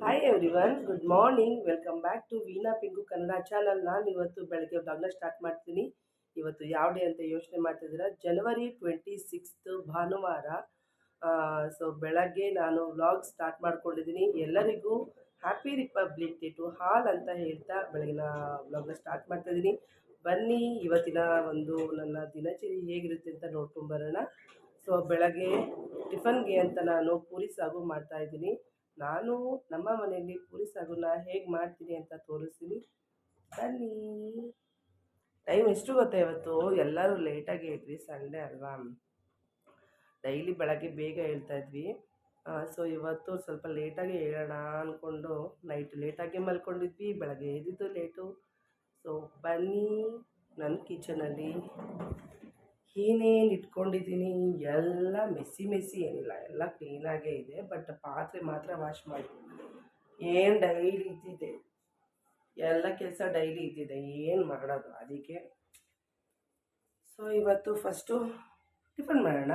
Hi everyone good morning welcome back to Veena Pinku Kannada channel ನಾನು ಇವತ್ತು ಬೆಳಗ್ಗೆ ಬ್ಲಾಗ್ನ start ಮಾಡ್ತೀನಿ. ಇವತ್ತು ಯಾವ ಡೇ ಅಂತ ಯೋಚನೆ ಮಾಡ್ತಿದ್ದೀರಾ? ಜನವರಿ ಟ್ವೆಂಟಿ ಸಿಕ್ಸ್ತ್ ಭಾನುವಾರ ಸೊ ಬೆಳಗ್ಗೆ ನಾನು ವ್ಲಾಗ್ ಸ್ಟಾರ್ಟ್ ಮಾಡ್ಕೊಂಡಿದ್ದೀನಿ. ಎಲ್ಲರಿಗೂ happy republic day to all ಅಂತ ಹೇಳ್ತಾ ಬೆಳಗಿನ ವ್ಲಾಗ್ನ ಸ್ಟಾರ್ಟ್ ಮಾಡ್ತಾಯಿದ್ದೀನಿ ಬನ್ನಿ, ಇವತ್ತಿನ ಒಂದು ನನ್ನ ದಿನಚರಿ ಹೇಗಿರುತ್ತೆ ಅಂತ ನೋಡ್ಕೊಂಬರೋಣ ಸೊ ಬೆಳಗ್ಗೆ ಟಿಫನ್ಗೆ ಅಂತ ನಾನು ಪೂರಿ ಸಾಗು ಮಾಡ್ತಾಯಿದ್ದೀನಿ ನಾನು ನಮ್ಮ ಮನೆಯಲ್ಲಿ ಪೂರಿ ಸಾಗುನ ಹೇಗೆ ಮಾಡ್ತೀನಿ ಅಂತ ತೋರಿಸ್ತೀನಿ. ಬನ್ನಿ. ಟೈಮ್ ಎಷ್ಟು ಗೊತ್ತಾ ಇವತ್ತು? ಎಲ್ಲರೂ ಲೇಟಾಗಿ ಇದ್ವಿ ಸಂಡೇ ಅಲ್ವಾ? ಡೈಲಿ ಬೆಳಗ್ಗೆ ಬೇಗ ಹೇಳ್ತಾ ಇದ್ವಿ. ಸೊ ಇವತ್ತು ಸ್ವಲ್ಪ ಲೇಟಾಗಿ ಹೇಳೋಣ ಅಂದ್ಕೊಂಡು ನೈಟ್ ಲೇಟಾಗಿ ಮಲ್ಕೊಂಡಿದ್ವಿ, ಬೆಳಗ್ಗೆ ಎದ್ದಿದ್ದು ಲೇಟು ಸೊ ಬನ್ನಿ ನನ್ನ ಕಿಚನಲ್ಲಿ ಏನೇನು ಇಟ್ಕೊಂಡಿದ್ದೀನಿ. ಎಲ್ಲ ಮೆಸ್ಸಿ ಮೆಸ್ಸಿ ಏನಿಲ್ಲ, ಎಲ್ಲ ಕ್ಲೀನಾಗೇ ಇದೆ ಬಟ್ ಪಾತ್ರೆ ಮಾತ್ರ ವಾಶ್ ಮಾಡಿ ಏನು ಡೈಲಿ ಇದ್ದಿದೆ? ಎಲ್ಲ ಕೆಲಸ ಡೈಲಿ ಇದ್ದಿದೆ, ಏನು ಮಾಡೋದು? ಅದಕ್ಕೆ ಸೊ ಇವತ್ತು ಫಸ್ಟು ಟಿಫನ್ ಮಾಡೋಣ.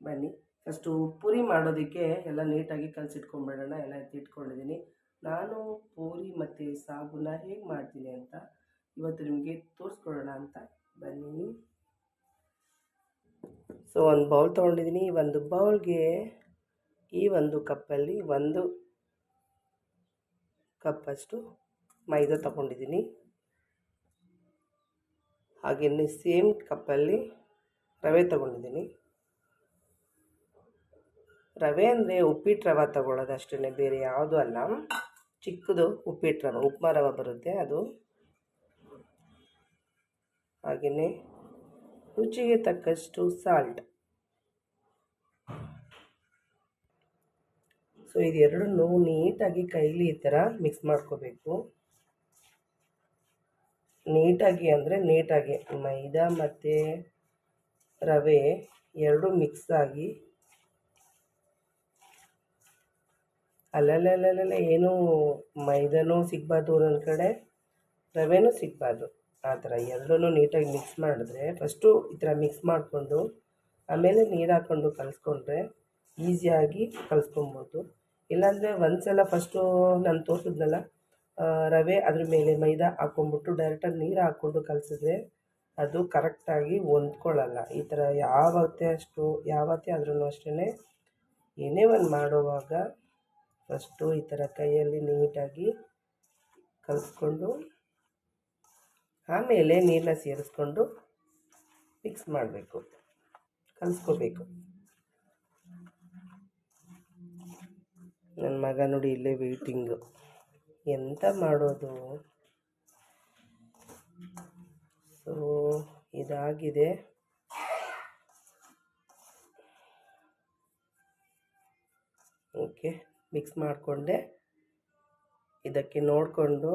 ಬನ್ನಿ. ಫಸ್ಟು ಪೂರಿ ಮಾಡೋದಕ್ಕೆ ಎಲ್ಲ ನೀಟಾಗಿ ಕಲಸಿಟ್ಕೊಂಡ್ಬಿಡೋಣ ಎಲ್ಲ ಎತ್ತಿಟ್ಕೊಂಡಿದ್ದೀನಿ. ನಾನು ಪೂರಿ ಮತ್ತು ಸಾಗುನ ಹೇಗೆ ಮಾಡ್ತೀನಿ ಅಂತ ಇವತ್ತು ನಿಮಗೆ ತೋರಿಸ್ಕೊಡೋಣ ಅಂತ. ಬನ್ನಿ. ಸೊ ಒಂದು ಬೌಲ್ ತೊಗೊಂಡಿದ್ದೀನಿ ಒಂದು ಬೌಲ್ಗೆ ಈ ಒಂದು ಕಪ್ಪಲ್ಲಿ ಒಂದು ಕಪ್ಪಷ್ಟು ಮೈದಾ ತಗೊಂಡಿದ್ದೀನಿ ಹಾಗೆಯೇ ಸೇಮ್ ಕಪ್ಪಲ್ಲಿ ರವೆ ತಗೊಂಡಿದ್ದೀನಿ ರವೆ ಅಂದರೆ ಉಪ್ಪಿಟ್ಟು ರವೆ ತಗೊಳ್ಳೋದು ಬೇರೆ ಯಾವುದೂ ಅಲ್ಲ. ಚಿಕ್ಕದು ಉಪ್ಪಿಟ್ಟು ರವೆ, ಉಪ್ಮಾ ರವೆ ಬರುತ್ತೆ ಅದು. ಹಾಗೆಯೇ ರುಚಿಗೆ ತಕ್ಕಷ್ಟು ಸಾಲ್ಟ್ ಸೊ ಇದೆರಡನ್ನು ನೀಟಾಗಿ ಕೈಲಿ ಈ ಥರ ಮಿಕ್ಸ್ ಮಾಡ್ಕೋಬೇಕು. ನೀಟಾಗಿ ಅಂದರೆ ನೀಟಾಗಿ ಮೈದಾ ಮತ್ತು ರವೆ ಎರಡು ಮಿಕ್ಸ್ ಆಗಿ ಅಲ್ಲಲ್ಲಲ್ಲಲ್ಲ ಏನು ಮೈದಾನೂ ಸಿಗಬಾರ್ದು ಒಂದೊಂದು ಕಡೆ ರವೆನೂ ಸಿಗಬಾರ್ದು. ಆ ಥರ ಎರಡೂ ನೀಟಾಗಿ ಮಿಕ್ಸ್ ಮಾಡಿದ್ರೆ ಫಸ್ಟು ಈ ಥರ ಮಿಕ್ಸ್ ಮಾಡಿಕೊಂಡು ಆಮೇಲೆ ನೀರು ಹಾಕ್ಕೊಂಡು ಕಲಿಸ್ಕೊಂಡ್ರೆ ಈಸಿಯಾಗಿ ಕಲಿಸ್ಕೊಬೋದು. ಇಲ್ಲಾಂದರೆ ಒಂದು ಸಲ ಫಸ್ಟು ನಾನು ತೋರಿಸಿದ್ನಲ್ಲ ರವೆ ಅದ್ರ ಮೇಲೆ ಮೈದಾ ಹಾಕ್ಕೊಂಬಿಟ್ಟು ಡೈರೆಕ್ಟಾಗಿ ನೀರು ಹಾಕ್ಕೊಂಡು ಕಲಿಸಿದ್ರೆ ಅದು ಕರೆಕ್ಟಾಗಿ ಹೊಂದ್ಕೊಳ್ಳಲ್ಲ. ಈ ಥರ ಯಾವತ್ತೇ ಅಷ್ಟು, ಯಾವತ್ತೇ ಆದ್ರೂ ಅಷ್ಟೇ ಏನೇ ಒಂದು ಮಾಡುವಾಗ ಫಸ್ಟು ಈ ಥರ ಕೈಯಲ್ಲಿ ನೀಟಾಗಿ ಕಲಿಸ್ಕೊಂಡು ಆಮೇಲೆ ನೀರನ್ನ ಸೇರಿಸ್ಕೊಂಡು ಮಿಕ್ಸ್ ಮಾಡಬೇಕು. ಕಲಿಸ್ಕೋಬೇಕು. ನನ್ನ ಮಗ ನೋಡಿ ಇಲ್ಲೇ ವೆಯ್ಟಿಂಗು ಎಂತ ಮಾಡೋದು? ಸೊ ಇದಾಗಿದೆ. ಓಕೆ ಮಿಕ್ಸ್ ಮಾಡಿಕೊಂಡೆ. ಇದಕ್ಕೆ ನೋಡಿಕೊಂಡು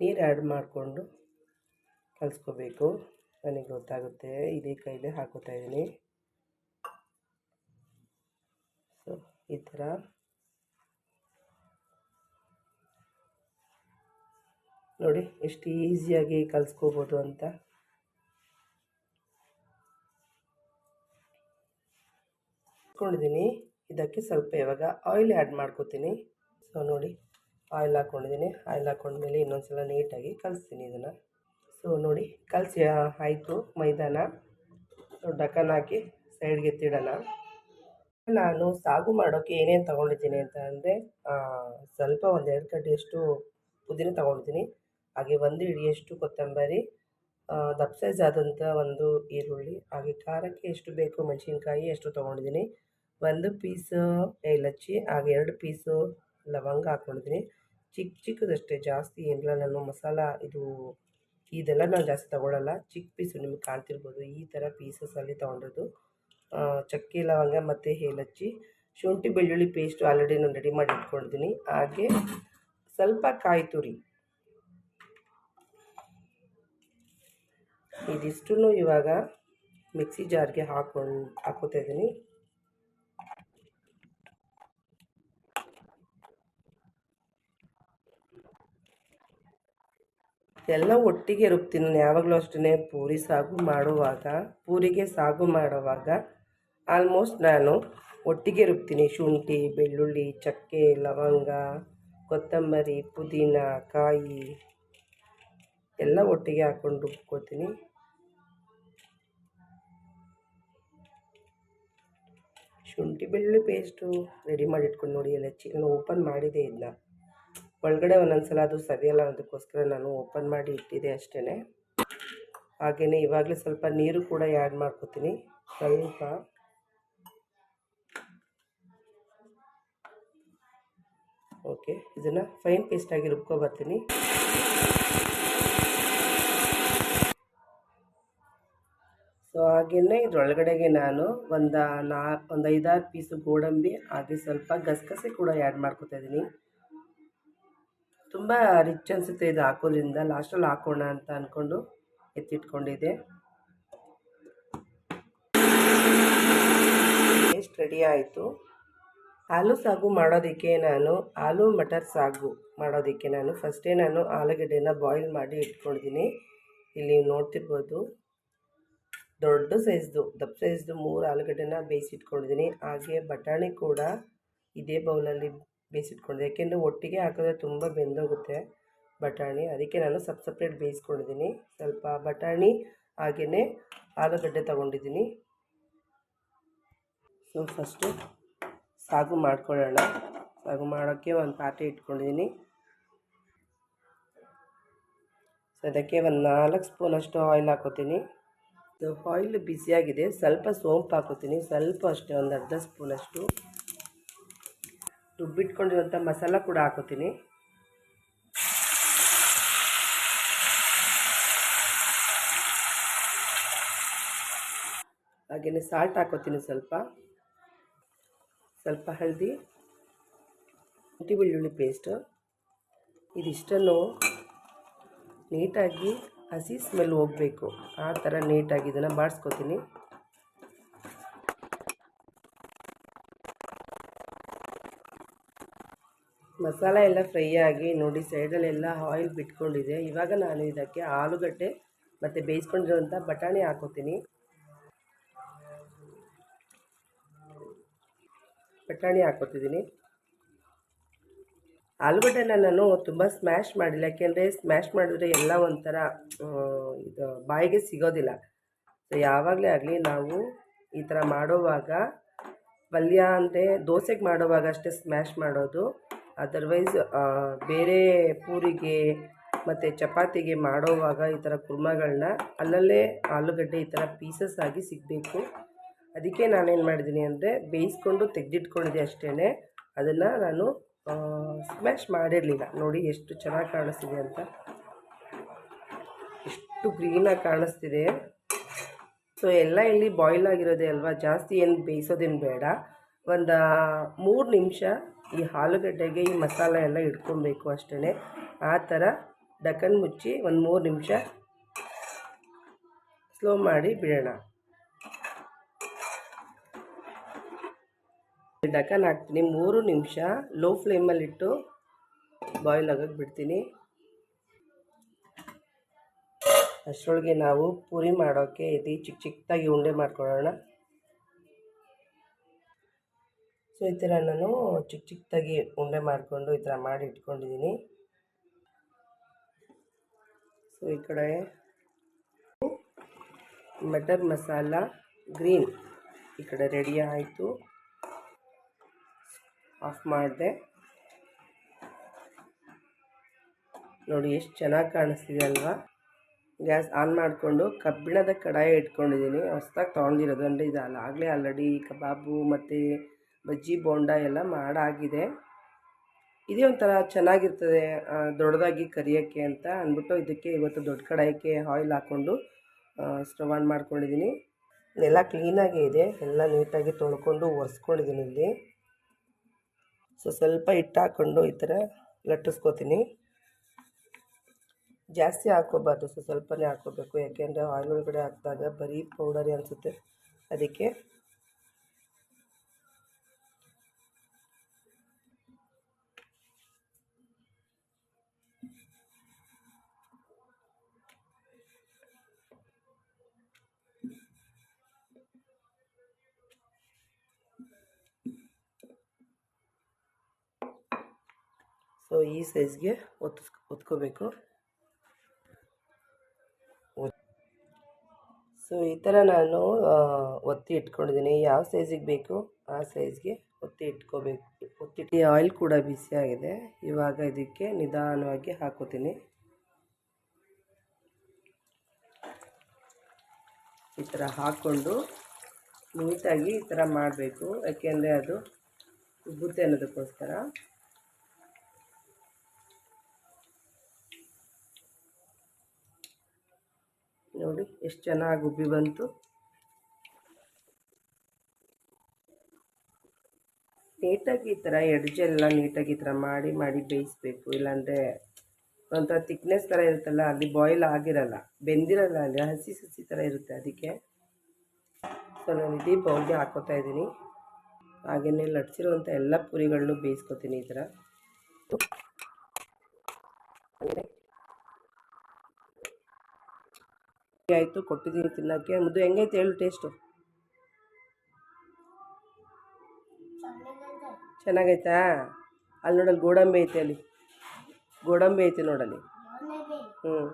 ನೀರು ಆ್ಯಡ್ ಮಾಡಿಕೊಂಡು ಕಲಿಸ್ಕೋಬೇಕು. ನನಗೆ ಗೊತ್ತಾಗುತ್ತೆ. ಇದೇ ಕೈಲೇ ಹಾಕೋತಾ ಇದ್ದೀನಿ. ಸೊ ಈ ಥರ. ನೋಡಿ, ಎಷ್ಟು ಈಸಿಯಾಗಿ ಕಲಿಸ್ಕೋಬೋದು ಅಂತ. ಹಾಕ್ಕೊಂಡಿದ್ದೀನಿ ಇದಕ್ಕೆ ಸ್ವಲ್ಪ ಇವಾಗ ಆಯಿಲ್ ಆ್ಯಡ್ ಮಾಡ್ಕೋತೀನಿ. ಸೊ ನೋಡಿ ಆಯಿಲ್ ಹಾಕ್ಕೊಂಡಿದ್ದೀನಿ ಆಯಿಲ್ ಹಾಕ್ಕೊಂಡ್ಮೇಲೆ ಇನ್ನೊಂದು ಸಲ ನೀಟಾಗಿ ಕಲಿಸ್ತೀನಿ ಇದನ್ನು. ಸೊ ನೋಡಿ ಕಲಸಿ ಆಯಿತು, ಮೈದಾನ. ಸೊ ಡಕನ್ ಹಾಕಿ ಸೈಡ್ಗೆ ಎತ್ತಿಡೋಣ. ನಾನು ಸಾಗು ಮಾಡೋಕ್ಕೆ ಏನೇನು ತೊಗೊಂಡಿದ್ದೀನಿ ಅಂತ ಅಂದರೆ ಸ್ವಲ್ಪ ಒಂದು ಎರಡು ಕಡ್ಡಿಯಷ್ಟು ಪುದೀನ ತೊಗೊಂಡಿದ್ದೀನಿ. ಹಾಗೆ ಒಂದು ಹಿಡಿಯಷ್ಟು ಕೊತ್ತಂಬರಿ ದಪ್ಪ ಸೈಜ್ ಆದಂಥ ಒಂದು ಈರುಳ್ಳಿ, ಹಾಗೆ ಖಾರಕ್ಕೆ ಎಷ್ಟು ಬೇಕು, ಮೆಣಸಿನ್ಕಾಯಿ ಎಷ್ಟು ತೊಗೊಂಡಿದ್ದೀನಿ. ಒಂದು ಪೀಸು ಏಲಕ್ಕಿ ಹಾಗೆ ಎರಡು ಪೀಸು ಲವಂಗ ಹಾಕ್ಕೊಂಡಿದ್ದೀನಿ ಚಿಕ್ಕ ಚಿಕ್ಕದಷ್ಟೇ, ಜಾಸ್ತಿ ಏನಿಲ್ಲ, ನಾನು ಮಸಾಲ ಇದು ಇದೆಲ್ಲ ನಾನು ಜಾಸ್ತಿ ತೊಗೊಳಲ್ಲ. ಚಿಕ್ಕ ಪೀಸು ನಿಮಗೆ ಕಾಣ್ತಿರ್ಬೋದು. ಈ ಥರ ಪೀಸಸಲ್ಲಿ ತೊಗೊಂಡಿದ್ದು ಚಕ್ಕೆ, ಲವಂಗ ಮತ್ತು ಏಲಕ್ಕಿ, ಶುಂಠಿ, ಬೆಳ್ಳುಳ್ಳಿ ಪೇಸ್ಟು ಆಲ್ರೆಡಿ ನಾನು ರೆಡಿ ಮಾಡಿ ಇಟ್ಕೊಂಡಿದ್ದೀನಿ ಹಾಗೆ ಸ್ವಲ್ಪ ಕಾಯಿ ತುರಿ. ಇದಿಷ್ಟು ಇವಾಗ ಮಿಕ್ಸಿ ಜಾರ್ಗೆ ಹಾಕೊಂಡು, ಹಾಕೋತಾ ಇದ್ದೀನಿ. ಎಲ್ಲ ಒಟ್ಟಿಗೆ ರುಬ್ತೀನಿ. ನಾನು ಯಾವಾಗಲೂ ಅಷ್ಟೇ ಪೂರಿ ಸಾಗು ಮಾಡುವಾಗ, ಪೂರಿಗೆ ಸಾಗು ಮಾಡುವಾಗ ಆಲ್ಮೋಸ್ಟ್ ನಾನು ಒಟ್ಟಿಗೆ ರುಬ್ತೀನಿ. ಶುಂಠಿ, ಬೆಳ್ಳುಳ್ಳಿ, ಚಕ್ಕೆ, ಲವಂಗ, ಕೊತ್ತಂಬರಿ, ಪುದೀನ, ಕಾಯಿ ಎಲ್ಲ ಒಟ್ಟಿಗೆ ಹಾಕ್ಕೊಂಡು ರುಬ್ಕೋತೀನಿ. ಶುಂಠಿ, ಬೆಳ್ಳುಳ್ಳಿ ಪೇಸ್ಟು ರೆಡಿ ಮಾಡಿಟ್ಕೊಂಡು ನೋಡಿ. ಎಲ್ಲ ಚಿಕನ್ ಓಪನ್ ಮಾಡಿದೆ ಇದನ್ನ ಒಳಗಡೆ ಒಂದೊಂದು ಸಲ ಅದು ಸರಿಯಲ್ಲ ಅದಕ್ಕೋಸ್ಕರ ನಾನು ಓಪನ್ ಮಾಡಿ ಇಟ್ಟಿದೆ ಅಷ್ಟೇ ಹಾಗೆಯೇ ಇವಾಗಲೇ ಸ್ವಲ್ಪ ನೀರು ಕೂಡ ಆ್ಯಡ್ ಮಾಡ್ಕೋತೀನಿ. ಸ್ವಲ್ಪ. ಓಕೆ ಇದನ್ನು ಫೈನ್ ಪೇಸ್ಟಾಗಿ ರುಬ್ಕೊಬರ್ತೀನಿ ಸೊ ಹಾಗೆಯೇ ಇದರೊಳಗಡೆಗೆ ನಾನು ಒಂದು ನಾ ಒಂದು ಐದಾರು ಪೀಸು ಗೋಡಂಬಿ ಹಾಗೆ ಸ್ವಲ್ಪ ಗಸಗಸೆ ಕೂಡ ಆ್ಯಡ್ ಮಾಡ್ಕೊತಾ ಇದ್ದೀನಿ. ತುಂಬ ರಿಚ್ ಅನಿಸುತ್ತೆ ಇದು ಹಾಕೋದ್ರಿಂದ. ಲಾಸ್ಟಲ್ಲಿ ಹಾಕೋಣ ಅಂತ ಅಂದ್ಕೊಂಡು ಎತ್ತಿಟ್ಕೊಂಡಿದ್ದೆ. ಟೇಸ್ಟ್ ರೆಡಿ ಆಯಿತು. ಆಲೂ ಸಾಗು ಮಾಡೋದಕ್ಕೆ ನಾನು ಆಲೂ ಮಟರ್ ಸಾಗು ಮಾಡೋದಕ್ಕೆ ನಾನು ಫಸ್ಟೇ ನಾನು ಆಲೂಗಡ್ಡೆನ ಬಾಯ್ಲ್ ಮಾಡಿ ಇಟ್ಕೊಂಡಿದ್ದೀನಿ. ಇಲ್ಲಿ ನೋಡ್ತಿರ್ಬೋದು ದೊಡ್ಡ ಸೈಜ್ದು ದಪ್ಪ ಸೈಜ್ದು ಮೂರು ಆಲೂಗಡ್ಡೆನ ಬೇಯಿಸಿಟ್ಕೊಂಡಿದ್ದೀನಿ. ಹಾಗೆ ಬಟಾಣಿ ಕೂಡ ಇದೇ ಬೌಲಲ್ಲಿ ಬೇಯಿಸಿಟ್ಕೊಂಡಿದ್ದೆ ಯಾಕೆಂದರೆ ಒಟ್ಟಿಗೆ ಹಾಕಿದ್ರೆ ತುಂಬ ಬೆಂದೋಗುತ್ತೆ ಬಟಾಣಿ. ಅದಕ್ಕೆ ನಾನು ಸಪ್ ಸಪ್ರೇಟ್ ಬೇಯಿಸ್ಕೊಂಡಿದ್ದೀನಿ. ಸ್ವಲ್ಪ ಬಟಾಣಿ ಹಾಗೆಯೇ ಆಲೂಗಡ್ಡೆ ತೊಗೊಂಡಿದ್ದೀನಿ. ಸೊ ಫಸ್ಟು ಸಾಗು ಮಾಡ್ಕೊಳ್ಳೋಣ. ಸಾಗು ಮಾಡೋಕ್ಕೆ ಒಂದು ಪಾತ್ರೆ ಇಟ್ಕೊಂಡಿದ್ದೀನಿ. ಸೊ ಅದಕ್ಕೆ ಒಂದು ನಾಲ್ಕು ಸ್ಪೂನಷ್ಟು ಆಯಿಲ್ ಹಾಕೋತೀನಿ. ಆಯಿಲ್ ಬಿಸಿಯಾಗಿದೆ. ಸ್ವಲ್ಪ ಸೋಂಪು ಹಾಕೋತೀನಿ. ಸ್ವಲ್ಪ ಅಷ್ಟೇ, ಒಂದು ಅರ್ಧ ಸ್ಪೂನಷ್ಟು ರುಬ್ಬಿಟ್ಕೊಂಡಿರುವಂಥ ಮಸಾಲ ಕೂಡ ಹಾಕೋತೀನಿ. ಹಾಗೆಯೇ ಸಾಲ್ಟ್ ಹಾಕೋತೀನಿ ಸ್ವಲ್ಪ. ಸ್ವಲ್ಪ ಹಳದಿ ಶುಂಠಿ ಬೆಳ್ಳುಳ್ಳಿ ಪೇಸ್ಟು ಇದಿಷ್ಟನ್ನು ನೀಟಾಗಿ ಹಸಿ ಸ್ಮೆಲ್ ಹೋಗಬೇಕು. ಆ ಥರ ನೀಟಾಗಿ ಇದನ್ನು ಬಾಡಿಸ್ಕೊತೀನಿ ಮಸಾಲ ಎಲ್ಲ ಫ್ರೈ ಆಗಿ ನೋಡಿ ಸೈಡಲ್ಲೆಲ್ಲ ಆಯಿಲ್ ಬಿಟ್ಕೊಂಡಿದೆ. ಇವಾಗ ನಾನು ಇದಕ್ಕೆ ಆಲೂಗಡ್ಡೆ ಮತ್ತು ಬೇಯಿಸ್ಕೊಂಡಿರುವಂಥ ಬಟಾಣಿ ಹಾಕೋತೀನಿ. ಬಟಾಣಿ ಹಾಕೋತಿದ್ದೀನಿ. ಆಲೂಗಡ್ಡೆನ ನಾನು ತುಂಬ ಸ್ಮ್ಯಾಶ್ ಮಾಡಿಲ್ಲ. ಯಾಕೆಂದರೆ ಸ್ಮ್ಯಾಶ್ ಮಾಡಿದ್ರೆ ಎಲ್ಲ ಒಂಥರ ಇದು ಬಾಯಿಗೆ ಸಿಗೋದಿಲ್ಲ. ಸೊ ಯಾವಾಗಲೇ ಆಗಲಿ ನಾವು ಈ ಥರ ಮಾಡೋವಾಗ, ಪಲ್ಯ ಅಂದರೆ ದೋಸೆಗೆ ಮಾಡೋವಾಗ ಅಷ್ಟೇ ಸ್ಮ್ಯಾಶ್ ಮಾಡೋದು. ಅದರ್ವೈಸ್ ಬೇರೆ ಪೂರಿಗೆ ಮತ್ತು ಚಪಾತಿಗೆ ಮಾಡೋವಾಗ ಈ ಥರ ಕುರ್ಮಗಳನ್ನ ಅಲ್ಲಲ್ಲೇ ಆಲೂಗಡ್ಡೆ ಈ ಥರ ಪೀಸಸ್ ಆಗಿ ಸಿಗಬೇಕು. ಅದಕ್ಕೆ ನಾನೇನು ಮಾಡಿದ್ದೀನಿ ಅಂದರೆ ಬೇಯಿಸ್ಕೊಂಡು ತೆಗೆದಿಟ್ಕೊಂಡಿದ್ದೆ ಅಷ್ಟೇ ಅದನ್ನು ನಾನು ಸ್ಮ್ಯಾಶ್ ಮಾಡಿರಲಿಲ್ಲ. ನೋಡಿ ಎಷ್ಟು ಚೆನ್ನಾಗಿ ಕಾಣಿಸ್ತಿದೆ ಅಂತ. ಎಷ್ಟು ಗ್ರೀನಾಗಿ ಕಾಣಿಸ್ತಿದೆ. ಸೊ ಎಲ್ಲ ಇಲ್ಲಿ ಬಾಯ್ಲ್ ಆಗಿರೋದೇ ಅಲ್ವಾ? ಜಾಸ್ತಿ ಏನು ಬೇಯಿಸೋದೇನು ಬೇಡ. ಒಂದು ಮೂರು ನಿಮಿಷ ಈ ಆಲೂಗಡ್ಡೆಗೆ ಈ ಮಸಾಲೆ ಎಲ್ಲ ಇಟ್ಕೊಬೇಕು ಅಷ್ಟೇ ಆ ಥರ ಡಕನ್ ಮುಚ್ಚಿ ಒಂದು ಮೂರು ನಿಮಿಷ ಸ್ಲೋ ಮಾಡಿ ಬಿಡೋಣ. ಡಕನ್ ಹಾಕ್ತೀನಿ. ಮೂರು ನಿಮಿಷ ಲೋ ಫ್ಲೇಮಲ್ಲಿಟ್ಟು ಬಾಯ್ಲ್ ಆಗೋಕ್ಕೆ ಬಿಡ್ತೀನಿ. ಅಷ್ಟರೊಳಗೆ ನಾವು ಪೂರಿ ಮಾಡೋಕ್ಕೆ ಇದು ಚಿಕ್ಕ ಚಿಕ್ಕದಾಗಿ ಉಂಡೆ ಮಾಡ್ಕೊಳ್ಳೋಣ. ಸೊ, ಈ ಥರ ನಾನು ಚಿಕ್ಕ ಚಿಕ್ಕದಾಗಿ ಉಂಡೆ ಮಾಡಿಕೊಂಡು ಈ ಥರ ಮಾಡಿ ಇಟ್ಕೊಂಡಿದ್ದೀನಿ. ಸೊ, ಈ ಕಡೆ ಮಟರ್ ಮಸಾಲ ಗ್ರೀನ್ ಈ ಕಡೆ ರೆಡಿ ಆಯಿತು. ಆಫ್ ಮಾಡಿದೆ. ನೋಡಿ, ಎಷ್ಟು ಚೆನ್ನಾಗಿ ಕಾಣಿಸ್ತಿದೆ ಅಲ್ವಾ? ಗ್ಯಾಸ್ ಆನ್ ಮಾಡಿಕೊಂಡು ಕಬ್ಬಿಣದ ಕಡಾಯಿ ಇಟ್ಕೊಂಡಿದ್ದೀನಿ. ಹೊಸ್ದಾಗಿ ತೊಗೊಂಡಿರೋದು. ಅಂದರೆ ಇದು ಅಲ್ಲಾಗಲೇ ಆಲ್ರೆಡಿ ಕಬಾಬು ಮತ್ತು ಬಜ್ಜಿ ಬೋಂಡ ಎಲ್ಲ ಮಾಡಾಗಿದೆ. ಇದೇ ಒಂಥರ ಚೆನ್ನಾಗಿರ್ತದೆ ದೊಡ್ಡದಾಗಿ ಕರಿಯೋಕ್ಕೆ ಅಂತ ಅಂದ್ಬಿಟ್ಟು ಇದಕ್ಕೆ ಇವತ್ತು ದೊಡ್ಡ ಕಡಾಯಿಗೆ ಆಯಿಲ್ ಹಾಕ್ಕೊಂಡು ಸ್ಟವ್ ಆನ್ ಮಾಡ್ಕೊಂಡಿದ್ದೀನಿ. ಎಲ್ಲ ಕ್ಲೀನಾಗೇ ಇದೆ, ಎಲ್ಲ ನೀಟಾಗಿ ತೊಳ್ಕೊಂಡು ಒರೆಸ್ಕೊಂಡಿದ್ದೀನಿ ಇಲ್ಲಿ. ಸೊ ಸ್ವಲ್ಪ ಹಿಟ್ಟು ಹಾಕ್ಕೊಂಡು ಈ ಥರ ಲಟ್ಟಿಸ್ಕೋತೀನಿ. ಜಾಸ್ತಿ ಹಾಕೋಬಾರ್ದು ಸೊ ಸ್ವಲ್ಪನೇ ಹಾಕೋಬೇಕು ಯಾಕೆಂದರೆ ಆಯಿಲ್ ಒಳಗಡೆ ಹಾಕಿದಾಗ ಬರೀ ಪೌಡರೇ ಅನಿಸುತ್ತೆ. ಅದಕ್ಕೆ ಸೊ ಈ ಸೈಜ್ಗೆ ಒತ್ತಿಸ್ ಒತ್ಕೋಬೇಕು ಸೊ ಈ ಥರ ನಾನು ಒತ್ತಿ ಇಟ್ಕೊಂಡಿದ್ದೀನಿ. ಯಾವ ಸೈಜಿಗೆ ಬೇಕು, ಆ ಸೈಜ್ಗೆ ಒತ್ತಿ ಇಟ್ಕೋಬೇಕು. ಒತ್ತಿಟ್ಟು ಆಯಿಲ್ ಕೂಡ ಬಿಸಿಯಾಗಿದೆ ಇವಾಗ ಇದಕ್ಕೆ ನಿಧಾನವಾಗಿ ಹಾಕೋತೀನಿ. ಈ ಥರ ಹಾಕ್ಕೊಂಡು ನೀಟಾಗಿ ಈ ಥರ ಮಾಡಬೇಕು. ಯಾಕೆಂದರೆ ಅದು ಉಬ್ಬುತ್ತೆ ಅನ್ನೋದಕ್ಕೋಸ್ಕರ. ನೋಡಿ, ಎಷ್ಟು ಚೆನ್ನಾಗಿ ಉಬ್ಬಿ ಬಂತು. ನೀಟಾಗಿ ಈ ಥರ ಎಡ್ಜೆಲ್ಲ ನೀಟಾಗಿ ಈ ಥರ ಮಾಡಿ ಮಾಡಿ ಬೇಯಿಸ್ಬೇಕು. ಇಲ್ಲಾಂದರೆ ಒಂಥರ ತಿಕ್ನೆಸ್ ಥರ ಇರುತ್ತಲ್ಲ, ಅಲ್ಲಿ ಬಾಯ್ಲ್ ಆಗಿರಲ್ಲ. ಬೆಂದಿರಲ್ಲ ಅಲ್ಲಿ, ಹಸಿ ಸಸಿ ಥರ ಇರುತ್ತೆ ಅದಕ್ಕೆ. ಸೊ ನಾನು ಇಡೀ ಬೌಲ್ಗೆ ಹಾಕೋತಾ ಇದ್ದೀನಿ. ಹಾಗೆಯೇ ಲಟ್ಸಿರುವಂಥ ಎಲ್ಲ ಪುರಿಗಳನ್ನೂ ಬೇಯಿಸ್ಕೊತೀನಿ ಈ ಥರ. ಆಯಿತು, ಕೊಟ್ಟಿದ್ದೀನಿ ತಿನ್ನೋಕ್ಕೆ. ಮುದ್ದು, ಹೆಂಗೈತೆ ಹೇಳು ಟೇಸ್ಟು ಚೆನ್ನಾಗೈತಾ? ಅಲ್ಲಿ ನೋಡಲ್ಲಿ ಗೋಡಂಬಿ ಐತೆ ಅಲ್ಲಿ. ಗೋಡಂಬಿ ಐತೆ ನೋಡಲ್ಲಿ. ಹ್ಞೂ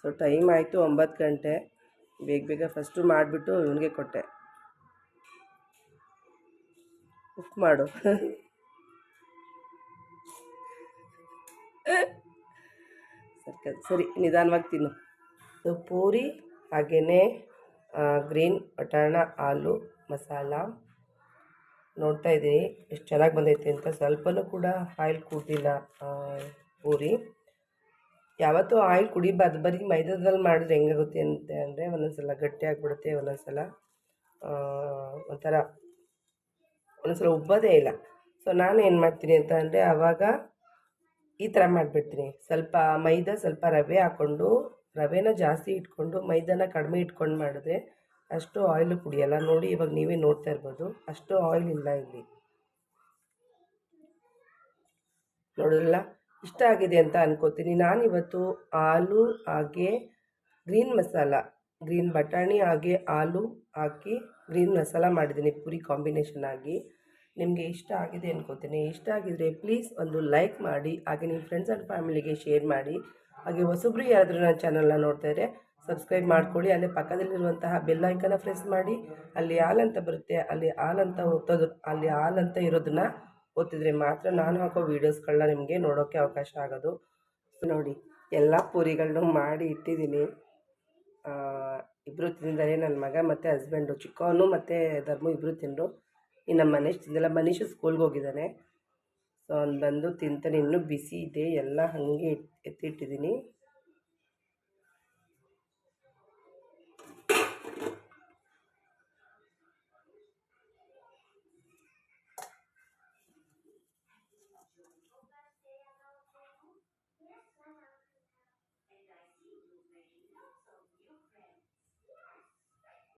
ಸೊ ಟೈಮ್ ಆಯಿತು ಒಂಬತ್ತು ಗಂಟೆ. ಬೇಗ ಬೇಗ ಫಸ್ಟು ಮಾಡಿಬಿಟ್ಟು ಇವನಿಗೆ ಕೊಟ್ಟೆ. ಕುಕ್ ಮಾಡು. ಸರಿ ಸರಿ, ನಿಧಾನವಾಗಿ ತಿನ್ನು. ಸೊ ಪೂರಿ, ಹಾಗೆಯೇ ಗ್ರೀನ್ ಬಟಾಣ, ಆಲೂ, ಮಸಾಲ. ನೋಡ್ತಾ ಇದ್ದೀನಿ, ಎಷ್ಟು ಚೆನ್ನಾಗಿ ಬಂದೈತೆ ಅಂತ. ಸ್ವಲ್ಪನೂ ಕೂಡ ಆಯಿಲ್ ಕುಡ್ದಿಲ್ಲ ಪೂರಿ. ಯಾವತ್ತೂ ಆಯಿಲ್ ಕುಡಿಬಾರ್ದು. ಬರೀ ಮೈದಾದಲ್ಲಿ ಮಾಡಿದ್ರೆ ಹೆಂಗಾಗುತ್ತೆ ಅಂತ ಅಂದರೆ ಒಂದೊಂದು ಸಲ ಗಟ್ಟಿ ಆಗಿಬಿಡುತ್ತೆ ಒಂದೊಂದು ಸಲ ಒಂಥರ ಒಂದೊಂದು ಸಲ ಉಬ್ಬೋದೇ ಇಲ್ಲ. ಸೊ ನಾನು ಏನು ಮಾಡ್ತೀನಿ ಅಂತ ಅಂದರೆ ಆವಾಗ ಈ ಥರ ಮಾಡಿಬಿಡ್ತೀನಿ. ಸ್ವಲ್ಪ ಮೈದಾ, ಸ್ವಲ್ಪ ರವೆ ಹಾಕ್ಕೊಂಡು ರವೆನ ಜಾಸ್ತಿ ಇಟ್ಕೊಂಡು, ಮೈದಾನ ಕಡಿಮೆ ಇಟ್ಕೊಂಡು ಮಾಡಿದ್ರೆ ಅಷ್ಟು ಆಯಿಲು ಕುಡಿಯಲ್ಲ. ನೋಡಿ, ಇವಾಗ ನೀವೇ ನೋಡ್ತಾ ಇರ್ಬೋದು. ಅಷ್ಟು ಆಯಿಲ್ ಇಲ್ಲ ಇಲ್ಲಿ. ನೋಡಿದ್ರಲ್ಲ? ಇಷ್ಟ ಆಗಿದೆ ಅಂತ ಅನ್ಕೋತೀನಿ. ನಾನಿವತ್ತು ಆಲೂ, ಹಾಗೆ ಗ್ರೀನ್ ಮಸಾಲ, ಗ್ರೀನ್ ಬಟಾಣಿ, ಹಾಗೆ ಆಲೂ ಹಾಕಿ, ಗ್ರೀನ್ ಮಸಾಲ ಮಾಡಿದ್ದೀನಿ ಪೂರಿ ಕಾಂಬಿನೇಷನ್ ಆಗಿ. ನಿಮಗೆ ಇಷ್ಟ ಆಗಿದೆ ಅನ್ಕೋತೀನಿ. ಇಷ್ಟ ಆಗಿದರೆ ಪ್ಲೀಸ್ ಒಂದು ಲೈಕ್ ಮಾಡಿ, ಹಾಗೆ ನಿಮ್ಮ ಫ್ರೆಂಡ್ಸ್ ಆ್ಯಂಡ್ ಫ್ಯಾಮಿಲಿಗೆ ಶೇರ್ ಮಾಡಿ. ಹಾಗೆ ಹೊಸಬ್ರು ಯಾರಾದರೂ ನನ್ನ ಚಾನಲ್ನ ನೋಡ್ತಾ ಇದ್ದರೆ ಸಬ್ಸ್ಕ್ರೈಬ್ ಮಾಡ್ಕೊಳ್ಳಿ. ಅಲ್ಲೇ ಪಕ್ಕದಲ್ಲಿರುವಂತಹ ಬೆಲ್ ಐಕನ್ನ ಪ್ರೆಸ್ ಮಾಡಿ. ಅಲ್ಲಿ ಹಾಲ್ ಅಂತ ಬರುತ್ತೆ. ಅಲ್ಲಿ ಹಾಲ್ ಅಂತ ಒತ್ತೋದು ಅಲ್ಲಿ ಹಾಲ್ ಅಂತ ಇರೋದನ್ನ ಒತ್ತಿದ್ರೆ ಮಾತ್ರ ನಾನು ಹಾಕೋ ವೀಡಿಯೋಸ್ಗಳನ್ನ ನಿಮಗೆ ನೋಡೋಕ್ಕೆ ಅವಕಾಶ ಆಗೋದು. ನೋಡಿ, ಎಲ್ಲ ಪೂರಿಗಳನ್ನು ಮಾಡಿ ಇಟ್ಟಿದ್ದೀನಿ. ಇಬ್ಬರು ತಿಂದರೆ ನನ್ನ ಮಗ ಮತ್ತು ಹಸ್ಬೆಂಡು ಚಿಕ್ಕವನು ಮತ್ತು ಧರ್ಮ ಇಬ್ಬರು ತಿಂದರು. ಇನ್ನು ಮನೇಶ್ ತಿಂದಿಲ್ಲ ಮನೀಶು ಸ್ಕೂಲ್ಗೆ ಹೋಗಿದ್ದಾನೆ. ಸೊ ಅವ್ನು ಬಂದು ತಿಂತಾನೆ. ಇನ್ನೂ ಬಿಸಿ ಇದೆ. ಎಲ್ಲ ಹಾಗೆ ಎತ್ತಿಟ್ಟಿದ್ದೀನಿ.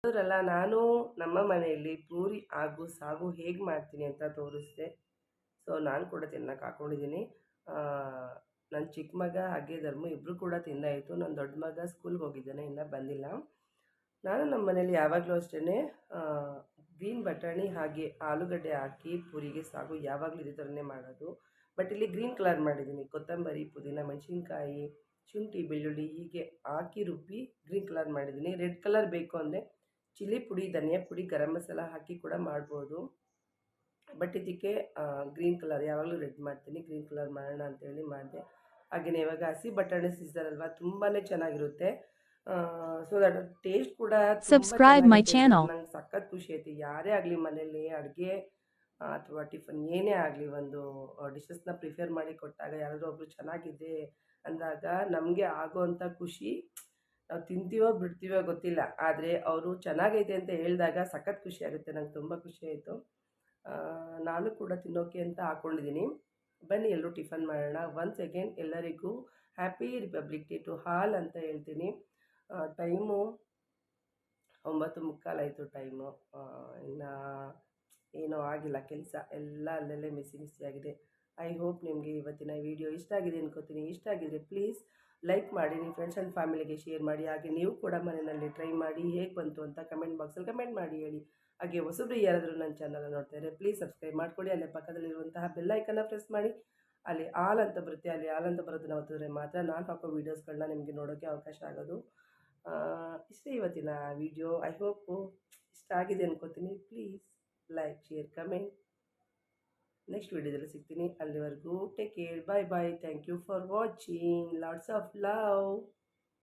ನೋಡಿದ್ರಲ್ಲ ನಾನು ನಮ್ಮ ಮನೆಯಲ್ಲಿ ಪೂರಿ ಆಗು ಸಾಗು ಹೇಗೆ ಮಾಡ್ತೀನಿ ಅಂತ ತೋರಿಸ್ದೆ. ಸೊ, ನಾನು ಕೂಡ ತಿನ್ನಕ್ಕೆ ಹಾಕ್ಕೊಂಡಿದ್ದೀನಿ ನನ್ನ ಚಿಕ್ಕ ಮಗ, ಹಾಗೆ ಧರ್ಮ ಇಬ್ಬರು ಕೂಡ ತಿಂದಾಯಿತು. ನನ್ನ ದೊಡ್ಡ ಮಗ ಸ್ಕೂಲ್ಗೆ ಹೋಗಿದ್ದಾನೆ, ಇನ್ನೂ ಬಂದಿಲ್ಲ. ನಾನು ನಮ್ಮ ಮನೇಲಿ ಯಾವಾಗಲೂ ಅಷ್ಟೇ ಗ್ರೀನ್ ಬಟಾಣಿ, ಹಾಗೆ ಆಲೂಗಡ್ಡೆ ಹಾಕಿ ಪೂರಿಗೆ ಸಾಗು ಯಾವಾಗಲೂ ಇದೇ ಥರನೇ ಮಾಡೋದು. ಬಟ್ ಇಲ್ಲಿ ಗ್ರೀನ್ ಕಲರ್ ಮಾಡಿದ್ದೀನಿ. ಕೊತ್ತಂಬರಿ, ಪುದೀನ, ಮೆಣಸಿನ್ಕಾಯಿ, ಶುಂಠಿ, ಬೆಳ್ಳುಳ್ಳಿ ಹೀಗೆ ಹಾಕಿ ರುಬ್ಬಿ ಗ್ರೀನ್ ಕಲರ್ ಮಾಡಿದ್ದೀನಿ. ರೆಡ್ ಕಲರ್ ಬೇಕು ಅಂದರೆ ಚಿಲ್ಲಿ ಪುಡಿ ಧನಿಯಾ ಪುಡಿ ಗರಂ ಮಸಾಲ ಹಾಕಿ ಕೂಡ ಮಾಡ್ಬೋದು. ಬಟ್ ಇದಕ್ಕೆ ಗ್ರೀನ್ ಕಲರ್ ಯಾವಾಗಲೂ ರೆಡ್ ಮಾಡ್ತೀನಿ. ಗ್ರೀನ್ ಕಲರ್ ಮಾಡೋಣ ಅಂತೇಳಿ ಮಾಡಿದೆ. ಹಾಗೆಯೇ ಇವಾಗ ಹಸಿ ಬಟಾಣಿ ಸೀಸನ್ ಅಲ್ವಾ ತುಂಬಾ ಚೆನ್ನಾಗಿರುತ್ತೆ. ಸೊ ದಟ್ ಟೇಸ್ಟ್ ಕೂಡ ಸಬ್ಸ್ಕ್ರೈಬ್ ಮೈ ಚಾನಲ್ ನಂಗೆ ಸಖತ್ ಖುಷಿ ಐತಿ ಯಾರೇ ಆಗಲಿ ಮನೇಲಿ ಅಡುಗೆ ಅಥವಾ ಟಿಫನ್ ಏನೇ ಆಗಲಿ ಒಂದು ಡಿಶಸ್ನ ಪ್ರಿಫೇರ್ ಮಾಡಿ ಕೊಟ್ಟಾಗ ಯಾರಾದರೂ ಒಬ್ಬರು ಚೆನ್ನಾಗಿದೆ ಅಂದಾಗ ನಮಗೆ ಆಗೋವಂಥ ಖುಷಿ. ನಾವು ತಿಂತೀವೋ ಬಿಡ್ತೀವೋ ಗೊತ್ತಿಲ್ಲ. ಆದರೆ ಅವರು ಚೆನ್ನಾಗೈತೆ ಅಂತ ಹೇಳಿದಾಗ ಸಖತ್ ಖುಷಿ ಆಗುತ್ತೆ. ನಂಗೆ ತುಂಬ ಖುಷಿ ಆಯಿತು. ನಾನು ಕೂಡ ತಿನ್ನೋಕೆ ಅಂತ ಹಾಕ್ಕೊಂಡಿದ್ದೀನಿ ಬನ್ನಿ, ಎಲ್ಲರೂ ಟಿಫನ್ ಮಾಡೋಣ. ಒನ್ಸ್ ಅಗೇನ್ ಎಲ್ಲರಿಗೂ happy republic day to all ಅಂತ ಹೇಳ್ತೀನಿ. ಟೈಮು ಒಂಬತ್ತು ಮುಕ್ಕಾಲಾಯಿತು ಟೈಮು ಇನ್ನು ಏನೂ ಆಗಿಲ್ಲ. ಕೆಲಸ ಎಲ್ಲ ಅಲ್ಲಲ್ಲೇ ಮಿಸಿ ಮಿಸಿ ಆಗಿದೆ ಐ ಹೋಪ್ ನಿಮಗೆ ಇವತ್ತಿನ ವಿಡಿಯೋ ಇಷ್ಟ ಆಗಿದೆ ಅನ್ಕೋತೀನಿ. ಇಷ್ಟ ಆಗಿದ್ರೆ ಪ್ಲೀಸ್ ಲೈಕ್ ಮಾಡಿ ನಿಮ್ಮ ಫ್ರೆಂಡ್ಸ್ ಆ್ಯಂಡ್ ಫ್ಯಾಮಿಲಿಗೆ ಶೇರ್ ಮಾಡಿ, ಹಾಗೆ ನೀವು ಕೂಡ ಮನೆಯಲ್ಲಿ ಟ್ರೈ ಮಾಡಿ, ಹೇಗೆ ಬಂತು ಅಂತ ಕಮೆಂಟ್ ಬಾಕ್ಸಲ್ಲಿ ಕಮೆಂಟ್ ಮಾಡಿ ಹೇಳಿ. ಹಾಗೆ ಹೊಸಬ್ರು ಯಾರಾದರೂ ನನ್ನ ಚಾನಲ್ ನೋಡ್ತಾರೆ ಪ್ಲೀಸ್ ಸಬ್ಸ್ಕ್ರೈಬ್ ಮಾಡ್ಕೊಳ್ಳಿ ಅಲ್ಲೇ ಪಕ್ಕದಲ್ಲಿರುವಂತಹ ಬೆಲ್ಲೈಕನ್ನ ಪ್ರೆಸ್ ಮಾಡಿ. ಅಲ್ಲಿ ಆಲ್ ಅಂತ ಬರುತ್ತೆ, ಅಲ್ಲಿ ಆಲ್ ಅಂತ ಬರೋದನ್ನ ಒತ್ತಿದ್ರೆ ಮಾತ್ರ ನಾನು ಹಾಕೋ ವೀಡಿಯೋಸ್ಗಳನ್ನ ನಿಮಗೆ ನೋಡೋಕ್ಕೆ ಅವಕಾಶ ಆಗೋದು. ಇಷ್ಟೇ ಇವತ್ತಿನ ವಿಡಿಯೋ ಐ ಹೋಪ್ ಇಷ್ಟ ಆಗಿದೆ ಅನ್ಕೋತೀನಿ. Please like share comment next ವಿಡಿಯೋದಲ್ಲಿ ಸಿಗ್ತೀನಿ. ಅಲ್ಲಿವರೆಗೂ take care bye bye thank you for watching lots of love